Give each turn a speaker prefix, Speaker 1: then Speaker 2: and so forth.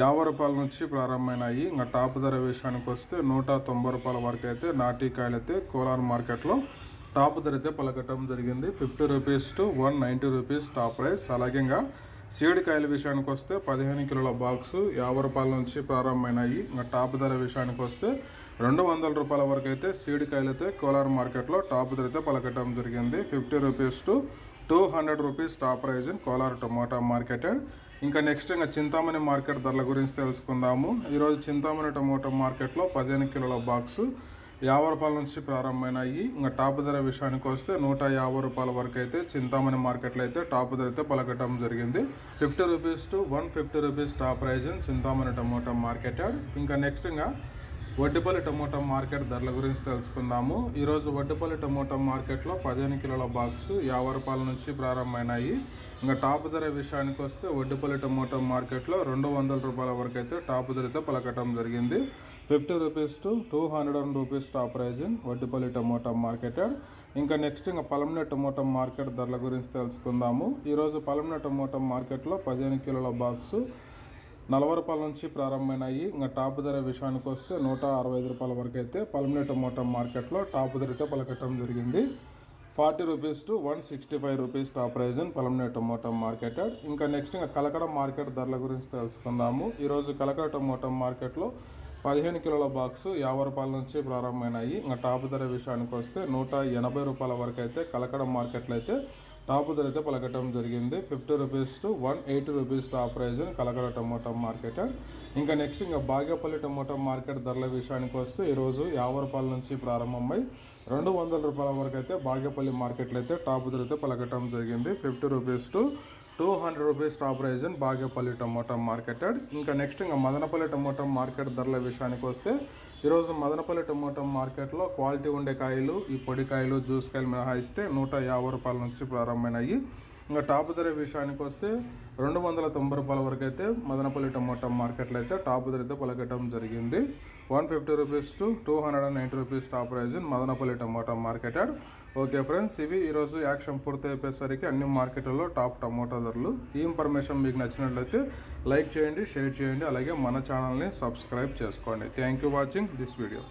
Speaker 1: యాభై రూపాయల నుంచి ప్రారంభమైనాయి. ఇంకా టాప్ ధర విషయానికి వస్తే నూట తొంభై రూపాయల వరకు అయితే నాటి కాయలు అయితే కోలార్ మార్కెట్లో టాప్ ధర అయితే పలకటం జరిగింది. Fifty rupees to one ninety rupees top price. అలాగే ఇంకా సీడ్ కాయల విషయానికి వస్తే పదిహేను కిలోల బాక్స్ యాభై రూపాయల నుంచి ప్రారంభమైనాయి. ఇంకా టాప్ ధర విషయానికి వస్తే రెండు వందల రూపాయల వరకు అయితే సీడ్ కాయలు అయితే కోలార్ మార్కెట్లో టాప్ ధర అయితే పలకటం జరిగింది. Fifty rupees to two hundred rupees top price in Kolar tomato market ఇంకా నెక్స్ట్ ఇంకా చింతామణి మార్కెట్ ధరల గురించి తెలుసుకుందాము. ఈరోజు చింతామణి టమోటో మార్కెట్లో పదిహేను కిలోల బాక్సు యాభై రూపాయల నుంచి ప్రారంభమైనాయి. ఇంకా టాప్ ధర విషయానికి వస్తే నూట యాభై రూపాయల వరకు అయితే చింతామణి మార్కెట్లో అయితే టాప్ ధర అయితే పలకటం జరిగింది. Fifty rupees to one fifty rupees top price Chintamani tomato market ఇంకా నెక్స్ట్ ఇంకా వడ్డిపల్లి టమోటా మార్కెట్ ధరల గురించి తెలుసుకుందాము. ఈరోజు వడ్డిపల్లి టమోటా మార్కెట్లో పదిహేను కిలోల బాక్స్ యాభై రూపాయల నుంచి ప్రారంభమైనాయి. ఇంకా టాప్ ధర విషయానికి వస్తే వడ్డిపల్లి టమోటా మార్కెట్లో రెండు వందల రూపాయల వరకు అయితే టాప్ ధరతో పలకటం జరిగింది. Fifty rupees to two hundred rupees top price in Vaddipalli tomato market ఇంకా నెక్స్ట్ ఇంకా పలమనే టమోటా మార్కెట్ ధరల గురించి తెలుసుకుందాము. ఈరోజు పలమనే టమోటా మార్కెట్లో పదిహేను కిలోల బాక్సు నలభై రూపాయల నుంచి ప్రారంభమైనాయి. ఇంకా టాప్ ధర విషయానికి వస్తే నూట అరవై ఐదు రూపాయల వరకు అయితే పల్మినే టమోటా మార్కెట్లో టాప్ ధరతో పలకటం జరిగింది. Forty rupees to one sixty five rupees top price in Palamaner tomato market ఇంకా నెక్స్ట్ ఇంకా కలకడ మార్కెట్ ధరల గురించి తెలుసుకుందాము. ఈరోజు కలకడ టమోటా మార్కెట్లో పదిహేను కిలోల బాక్స్ యాభై రూపాయల నుంచి ప్రారంభమైనాయి. ఇంకా టాప్ ధర విషయానికి వస్తే నూట ఎనభై రూపాయల వరకు అయితే కలకడ మార్కెట్లో అయితే టాప్ ధర అయితే పలకటం జరిగింది. Fifty rupees to one eighty rupees top price Kalakada tomato market. ఇంకా నెక్స్ట్ ఇంకా బాగేపల్లి టమోటా మార్కెట్ ధరల విషయానికి వస్తే ఈరోజు యాభై రూపాయల నుంచి ప్రారంభమై రెండు వందల రూపాయల వరకు అయితే బాగేపల్లి మార్కెట్లో అయితే టాప్ ధర అయితే పలకటం జరిగింది. Fifty rupees to two hundred rupees top price in Bagepalli tomato marketed. ఇంకా నెక్స్ట్ ఇంకా మదనపల్లి టమోటా మార్కెట్ ధరల విషయానికి వస్తే ఈరోజు మదనపల్లి టమోటా మార్కెట్లో క్వాలిటీ ఉండే కాయలు ఈ పొడి కాయలు జ్యూస్ కాయలు మినహాయిస్తే నూట యాభై రూపాయల నుంచి ప్రారంభమైనాయి. ఇంకా టాప్ ధర విషయానికి వస్తే రెండు వందల తొంభై రూపాయల వరకు అయితే మదనపల్లి టమోటా మార్కెట్లో అయితే టాప్ ధర అయితే పలకటం జరిగింది. One fifty rupees to two hundred and ninety rupees top price Madanapalle tomato add okay friends ఇవి ఈరోజు యాక్షన్ పూర్తి అయిపోయేసరికి అన్ని మార్కెట్లలో టాప్ టమోటా ధరలు. ఈ ఇన్ఫర్మేషన్ మీకు నచ్చినట్లయితే లైక్ చేయండి షేర్ చేయండి అలాగే మన ఛానల్ని సబ్స్క్రైబ్ చేసుకోండి. Thank you watching this video